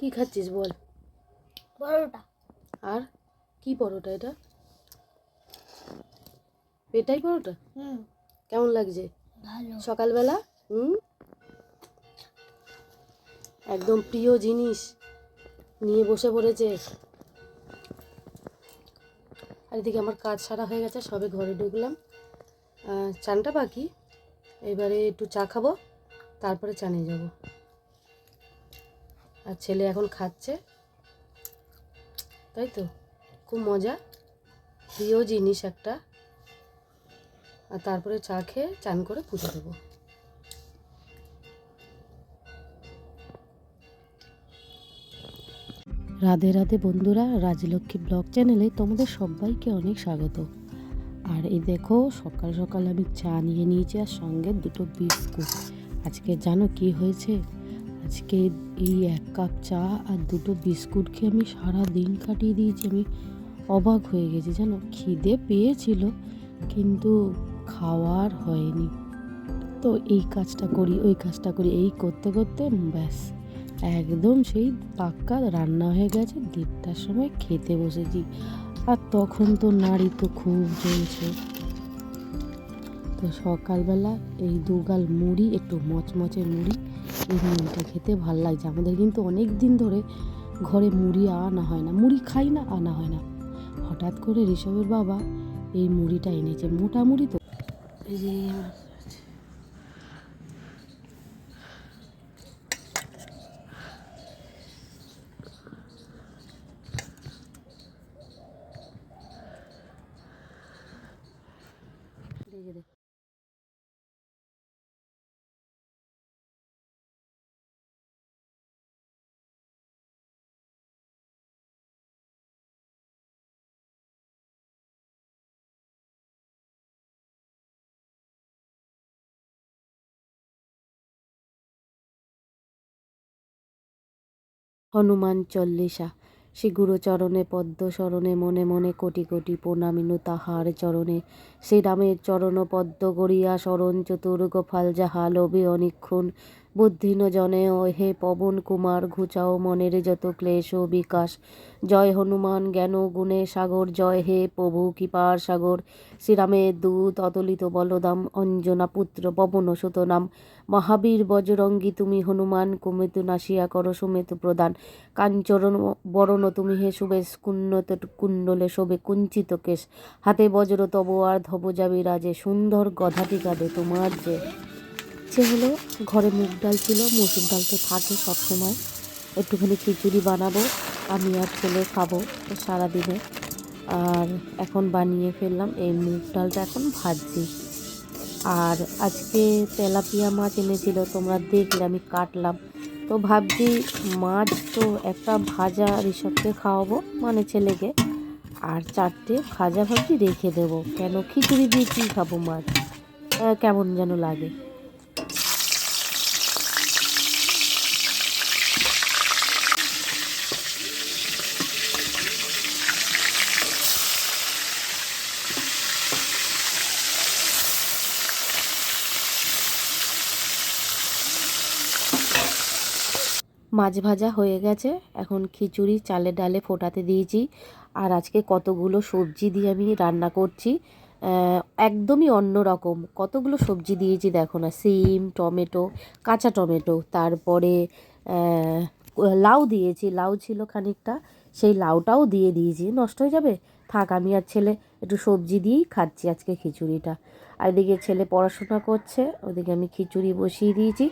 কি খাচ্ছিস বল? পরোটা। আর কি পরোটা এটা? পেটাই পরোটা? হুম। কেমন লাগছে? ভালো। সকালবেলা? হুম? একদম প্রিয় জিনিস নিয়ে বসে পড়েছে। আর এদিকে আমার কাজ সারা হয়ে গেছে সবে ঘরে ঢুকলাম। চানটা বাকি। এবারে একটু চা খাব তারপরে চানে যাব। আর ছেলে এখন খাচ্ছে। তাই তো? খুব মজা। প্রিয় জিনিস একটা। আর তারপরে চা খেয়ে চান করে পুজো দেবো। রাধে রাধে বন্ধুরা, রাজলক্ষ্মী ব্লগ চ্যানেলে তোমাদের সবাইকে অনেক স্বাগত। আর এই দেখো, সকাল সকাল আমি চা নিয়ে নিয়েছি আর সঙ্গে দুটো বিস্কুট। আজকে জানো কি হয়েছে? আজকে এই এক কাপ চা আর দুটো বিস্কুট খেয়ে আমি সারা দিন কাটিয়ে দিয়েছি। আমি অবাক হয়ে গেছি, জানো? খিদে পেয়েছিল, কিন্তু খাওয়ার হয়নি। তো এই কাজটা করি, ওই কাজটা করি, এই করতে করতে ব্যাস, একদম সেই পাক্কা রান্না হয়ে গেছে, দেড়টার সময় খেতে বসেছি। আর তখন তো নাড়ি তো খুব জ্বলছে। তো সকালবেলা এই দুগাল মুড়ি, একটু মচমচে মুড়ি মুড়িটা খেতে ভালো লাগছে। আমাদের কিন্তু অনেক দিন ধরে ঘরে মুড়ি আনা হয় না, মুড়ি খাই না, আনা হয় না। হঠাৎ করে ঋষভের বাবা এই মুড়িটা এনেছে, মোটা মুড়ি তো। হনুমান চল্লিশা। সে গুরুচরণে পদ্ম শরণে মনে মনে কোটি কোটি প্রণামিনু তাহার চরণে। শ্রীরামের চরণ পদ্ম গড়িয়া শরণ চতুর্গফাল যাহা লোভে অনিক্ষণ বুদ্ধিন জনে হে পবন কুমার, ঘুচাও মনের যত ক্লেশ ও বিকাশ। জয় হনুমান, জ্ঞান গুণে সাগর, জয় হে প্রভু কৃপার সাগর। শ্রীরামের দূত অতলিত বলদাম, অঞ্জনা পুত্র পবন সুত নাম। মহাবীর বজরঙ্গী, তুমি হনুমান, কুমেতু নাসিয়া কর সুমেতু প্রদান। কাঞ্চরণ বরণ, তুমি হে সুবেশ, কুন্নত কুণ্ডলে শোভে কুঞ্চিত কেশ। হাতে বজ্র তব আর ধব যাবি রাজে, সুন্দর গধাটি কাঁদে তোমার যে। ইচ্ছে হলো ঘরে মুগ ডাল ছিল, মুসুর ডাল তো থাকে সবসময়। একটুখানি খিচুড়ি বানাবো, আমি আর ছেলে খাব সারাদিনে। আর এখন বানিয়ে ফেললাম এই মুগ ডালটা এখন ভাজছি। আর আজকে তেলাপিয়া মাছ এনেছিল, তোমরা দেখলে আমি কাটলাম। তো ভাবছি মাছ তো একটা ভাজা ঋষভকে খাওয়াবো মানে ছেলেকে। আর চারটে ভাজা ভাবছি রেখে দেবো। কেন খিচুড়ি দিয়ে কী খাব মাছ? কেমন যেন লাগে। মাছ ভাজা হয়ে গেছে। এখন খিচুড়ি চালে ডালে ফোটাতে দিয়েছি। আর আজকে কতগুলো সবজি দিয়ে আমি রান্না করছি। একদমই অন্য রকম। কতগুলো সবজি দিয়েছি দেখো না, সিম, টমেটো, কাঁচা টমেটো, তারপরে লাউ দিয়েছি। লাউ ছিল খানিকটা, সেই লাউটাও দিয়ে দিয়েছি। নষ্ট হয়ে যাবে? থাক, আমি আর ছেলে একটু সবজি দিয়েই খাচ্ছি আজকে খিচুড়িটা। আর এদিকে ছেলে পড়াশোনা করছে, ওদিকে আমি খিচুড়ি বসিয়ে দিয়েছি।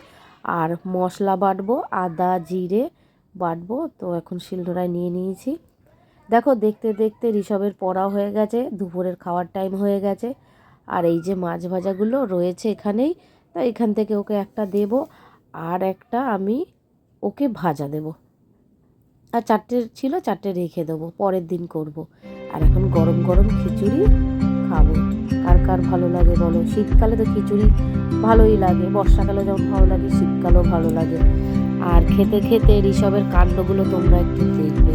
আর মশলা বাটবো, আদা, জিরে বাটবো, তো এখন শিলনোড়ায় নিয়ে নিয়েছি। দেখো, দেখতে দেখতে ঋষভের পড়া হয়ে গেছে, দুপুরের খাওয়ার টাইম হয়ে গেছে। আর এই যে মাছ ভাজাগুলো রয়েছে এখানেই, তা এখান থেকে ওকে একটা দেব, আর একটা আমি ওকে ভাজা দেব। আর চারটে ছিল, চারটে রেখে দেবো, পরের দিন করব। আর এখন গরম গরম খিচুড়ি খাব। কার কার ভালো লাগে বলো? শীতকালে তো খিচুড়ি ভালোই লাগে বর্ষাকালে যেমন ভালো লাগে, শীতকালেও ভালো লাগে। আর খেতে খেতে ঋষভের কাণ্ডগুলো তোমরা একটু দেখবে।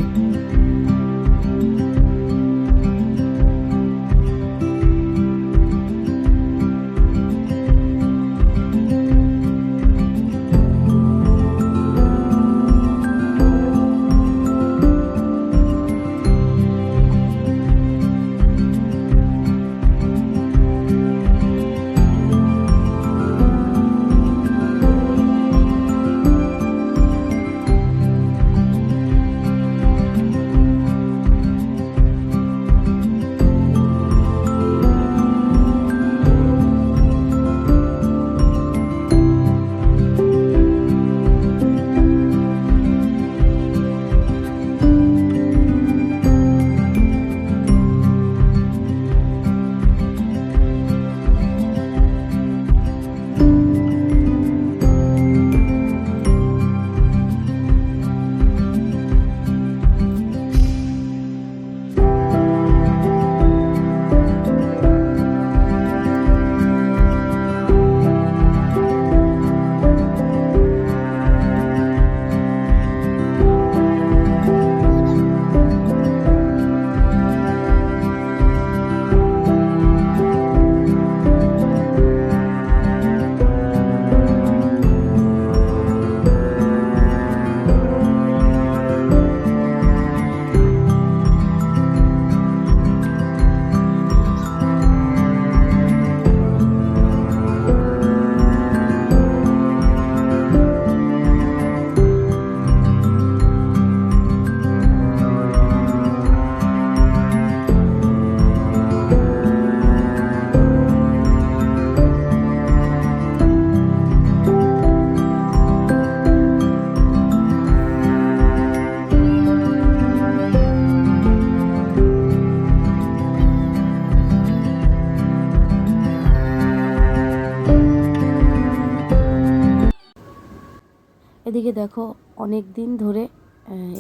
এদিকে দেখো অনেক দিন ধরে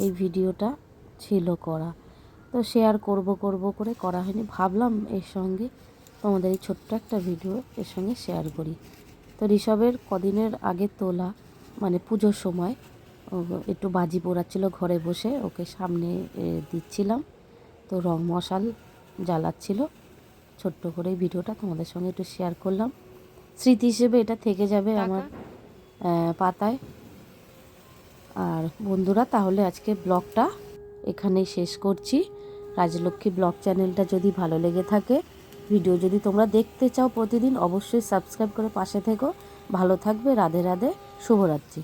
এই ভিডিওটা ছিল করা। তো শেয়ার করব করব করে করা হয়নি। ভাবলাম এর সঙ্গে তোমাদের এই ছোট্ট একটা ভিডিও এর সঙ্গে শেয়ার করি। তো ঋষভের কদিনের আগে তোলা মানে পুজোর সময় একটু বাজি পোড়াচ্ছিল ঘরে বসে ওকে সামনে দিচ্ছিলাম। তো রং মশাল জ্বালাচ্ছিল। ছোট্ট করে এই ভিডিওটা তোমাদের সঙ্গে একটু শেয়ার করলাম। স্মৃতি হিসেবে এটা থেকে যাবে আমার পাতায়। আর বন্ধুরা, তাহলে আজকে ব্লগটা এখানেই শেষ করছি। রাজলক্ষ্মী ব্লগ চ্যানেলটা যদি ভালো লেগে থাকে, ভিডিও যদি তোমরা দেখতে চাও প্রতিদিন, অবশ্যই সাবস্ক্রাইব করে পাশে থেকো। ভালো থাকবে, রাধে রাধে, শুভরাত্রি।